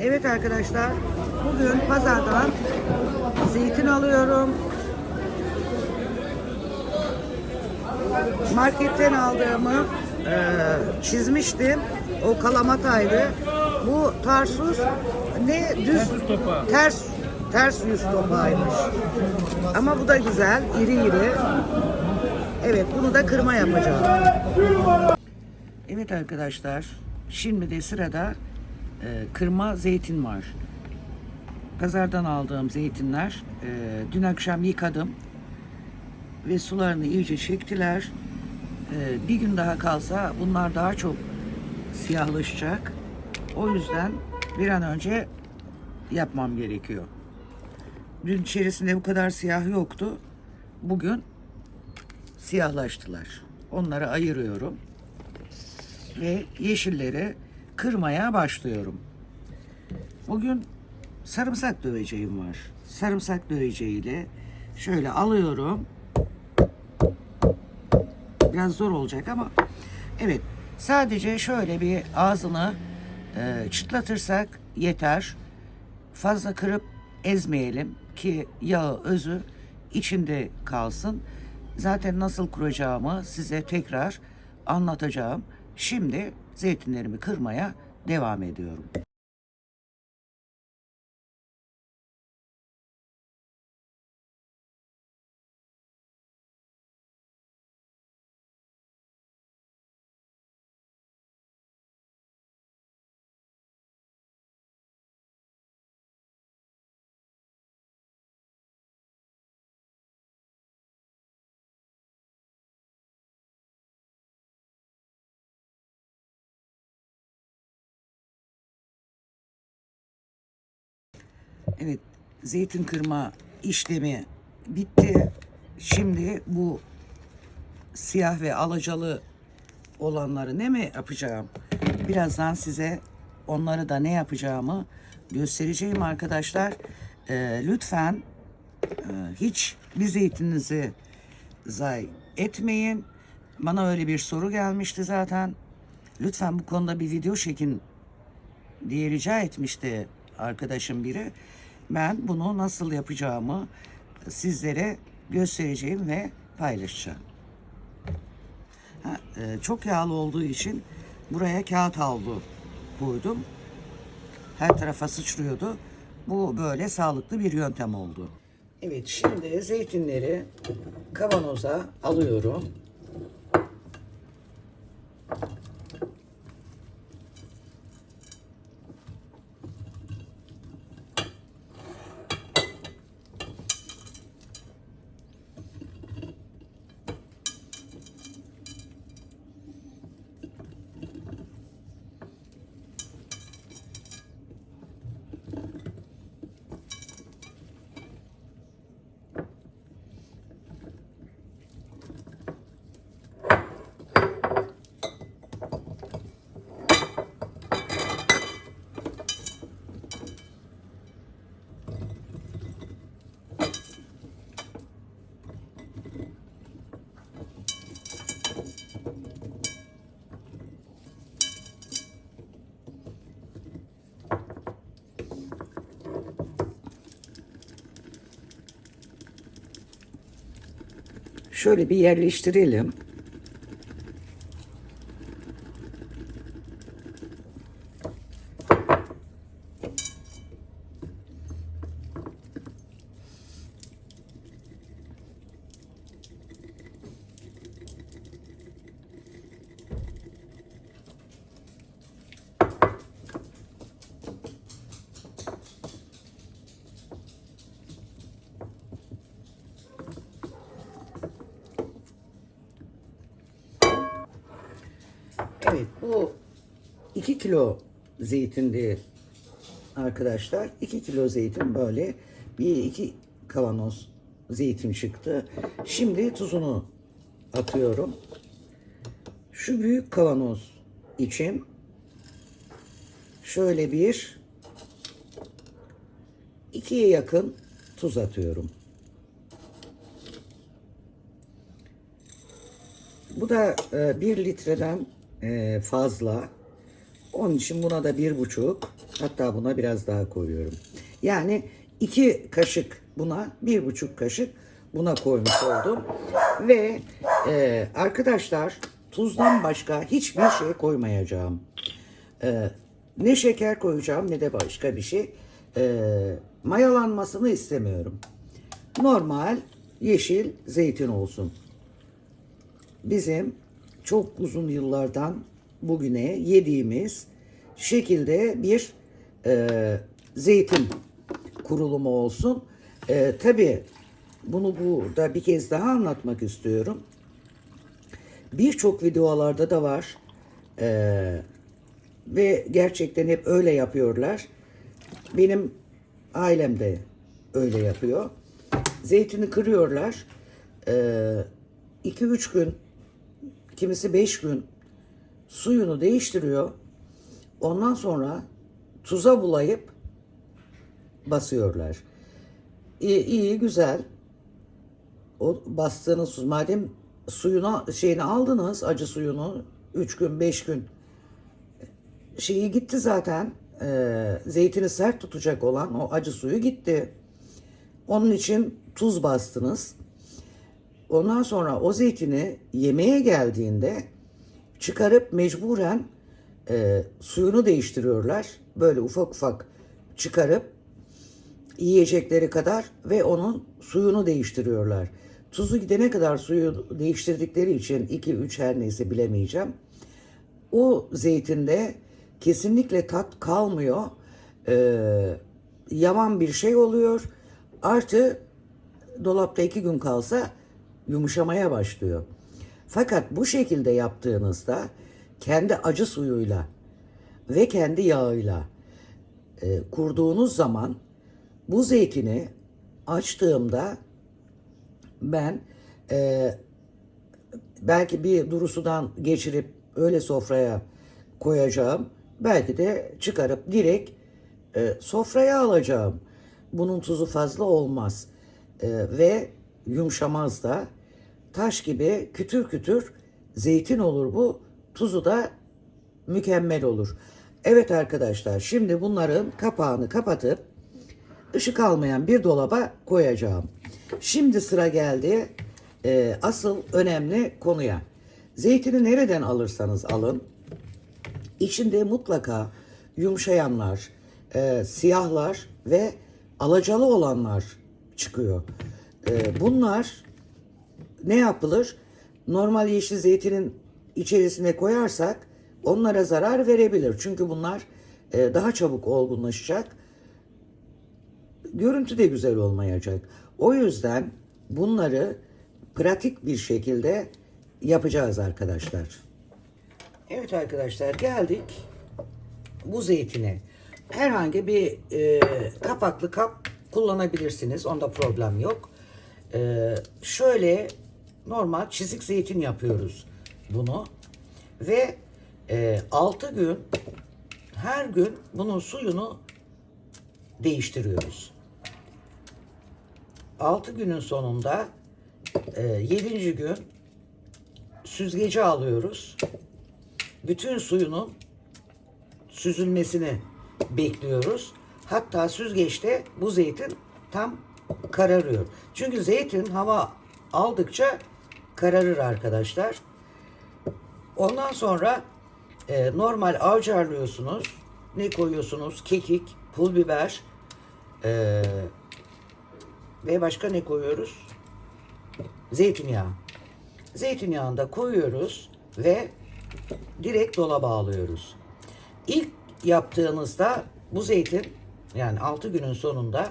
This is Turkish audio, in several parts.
Evet arkadaşlar, bugün pazardan zeytin alıyorum. Marketten aldığımı e, çizmiştim. O kalamataydı. Bu Tarsus ne düz topa. ters ters yüz topağıymış. Ama bu da güzel, iri iri. Evet, bunu da kırma yapacağım. Evet arkadaşlar, şimdi de sırada e, kırma zeytin var. Pazardan aldığım zeytinler e, dün akşam yıkadım ve sularını iyice çektiler. E, bir gün daha kalsa bunlar daha çok siyahlaşacak. O yüzden bir an önce yapmam gerekiyor. Dün içerisinde bu kadar siyah yoktu. Bugün siyahlaştılar. Onları ayırıyorum ve yeşilleri kırmaya başlıyorum. Bugün sarımsak döveceğim var. Sarımsak döveceğiyle şöyle alıyorum. Biraz zor olacak ama evet sadece şöyle bir ağzını e, çıtlatırsak yeter. Fazla kırıp ezmeyelim ki yağı özü içinde kalsın. Zaten nasıl kuracağımı size tekrar anlatacağım. Şimdi zeytinlerimi kırmaya devam ediyorum. Evet, zeytin kırma işlemi bitti. Şimdi bu siyah ve alacalı olanları ne mi yapacağım? Birazdan size onları da ne yapacağımı göstereceğim arkadaşlar. Ee, lütfen e, hiç bir zeytininizi zayi etmeyin. Bana öyle bir soru gelmişti zaten. Lütfen bu konuda bir video çekin diye rica etmişti arkadaşım biri. Ben bunu nasıl yapacağımı sizlere göstereceğim ve paylaşacağım. Ha, e, çok yağlı olduğu için buraya kağıt havlu koydum. Her tarafa sıçrıyordu. Bu böyle sağlıklı bir yöntem oldu. Evet şimdi zeytinleri kavanoza alıyorum. Şöyle bir yerleştirelim. Evet bu 2 kilo zeytindi arkadaşlar. 2 kilo zeytin böyle bir iki kavanoz zeytin çıktı. Şimdi tuzunu atıyorum. Şu büyük kavanoz için şöyle bir ikiye yakın tuz atıyorum. Bu da e, bir litreden e, fazla. Onun için buna da bir buçuk Hatta buna biraz daha koyuyorum. Yani iki kaşık buna, bir buçuk kaşık buna koymuş oldum. Ve e, arkadaşlar tuzdan başka hiçbir şey koymayacağım. E, ne şeker koyacağım ne de başka bir şey. E, mayalanmasını istemiyorum. Normal yeşil zeytin olsun. Bizim çok uzun yıllardan bugüne yediğimiz şekilde bir e, zeytin kurulumu olsun. E, Tabii bunu burada bir kez daha anlatmak istiyorum. Birçok videolarda da var. E, ve gerçekten hep öyle yapıyorlar. Benim ailem de öyle yapıyor. Zeytini kırıyorlar. 2-3 gün, kimisi 5 gün suyunu değiştiriyor. Ondan sonra tuza bulayıp basıyorlar. İyi, iyi güzel. O bastığınız tuz madem suyuna şeyini aldınız acı suyunu 3 gün 5 gün şeyi gitti zaten Ee, zeytini sert tutacak olan o acı suyu gitti. Onun için tuz bastınız. Ondan sonra o zeytini yemeğe geldiğinde çıkarıp mecburen e, suyunu değiştiriyorlar. Böyle ufak ufak çıkarıp yiyecekleri kadar ve onun suyunu değiştiriyorlar. Tuzu gidene kadar suyu değiştirdikleri için 2-3 her neyse bilemeyeceğim. O zeytinde kesinlikle tat kalmıyor. Ee, yavan bir şey oluyor. Artı dolapta iki gün kalsa yumuşamaya başlıyor. Fakat bu şekilde yaptığınızda kendi acı suyuyla ve kendi yağıyla e, kurduğunuz zaman bu zeytini açtığımda ben e, belki bir duru sudan geçirip öyle sofraya koyacağım. Belki de çıkarıp direkt e, sofraya alacağım. Bunun tuzu fazla olmaz E, ve yumuşamaz da. Taş gibi kütür kütür zeytin olur bu. Tuzu da mükemmel olur. Evet arkadaşlar şimdi bunların kapağını kapatıp ışık almayan bir dolaba koyacağım. Şimdi sıra geldi e, asıl önemli konuya. Zeytini nereden alırsanız alın içinde mutlaka yumuşayanlar, e, siyahlar ve alacalı olanlar çıkıyor. E, bunlar ne yapılır? Normal yeşil zeytinin içerisine koyarsak onlara zarar verebilir. Çünkü bunlar e, daha çabuk olgunlaşacak. Görüntü de güzel olmayacak. O yüzden bunları pratik bir şekilde yapacağız arkadaşlar. Evet arkadaşlar geldik bu zeytine. Herhangi bir e, kapaklı kap kullanabilirsiniz. Onda problem yok. E, şöyle normal çizik zeytin yapıyoruz bunu. Ve e, 6 gün her gün bunun suyunu değiştiriyoruz. 6 günün sonunda e, 7. gün süzgeci alıyoruz bütün suyunun süzülmesini bekliyoruz. Hatta süzgeçte bu zeytin tam kararıyor. Çünkü zeytin hava aldıkça kararır arkadaşlar. Ondan sonra e, normal avcarlıyorsunuz. Ne koyuyorsunuz? Kekik, pul biber e, ve başka ne koyuyoruz? Zeytinyağı. Zeytinyağını koyuyoruz ve direkt dolaba alıyoruz. İlk yaptığınızda bu zeytin yani 6 günün sonunda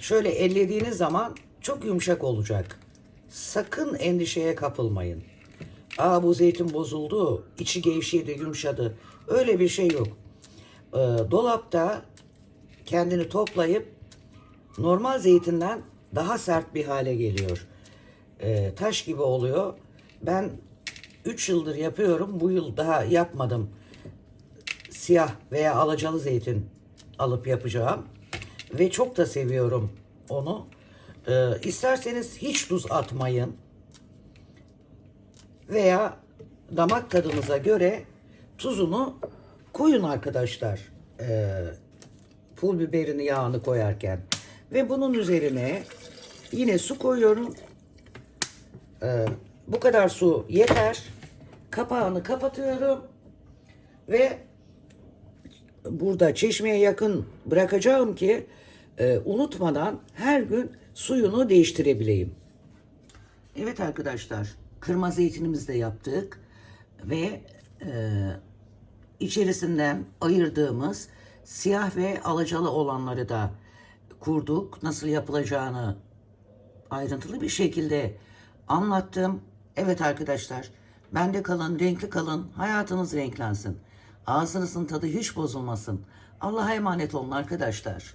şöyle ellediğiniz zaman çok yumuşak olacak. Sakın endişeye kapılmayın. Aa bu zeytin bozuldu, içi gevşedi, yumuşadı. Öyle bir şey yok. Ee, dolapta kendini toplayıp normal zeytinden daha sert bir hale geliyor. Ee, taş gibi oluyor. Ben 3 yıldır yapıyorum. Bu yıl daha yapmadım. Siyah veya alacalı zeytin alıp yapacağım. Ve çok da seviyorum onu. Ee, isterseniz hiç tuz atmayın. Veya damak tadınıza göre tuzunu koyun arkadaşlar. e, pul biberini yağını koyarken. Ve bunun üzerine yine su koyuyorum. E, bu kadar su yeter. Kapağını kapatıyorum. Ve burada çeşmeye yakın bırakacağım ki e, unutmadan her gün suyunu değiştirebileyim. Evet arkadaşlar, kırma zeytinimizi de yaptık ve e, içerisinden ayırdığımız siyah ve alacalı olanları da kurduk. Nasıl yapılacağını ayrıntılı bir şekilde anlattım. Evet arkadaşlar, bende kalın, renkli kalın, hayatınız renklensin. Ağzınızın tadı hiç bozulmasın. Allah'a emanet olun arkadaşlar.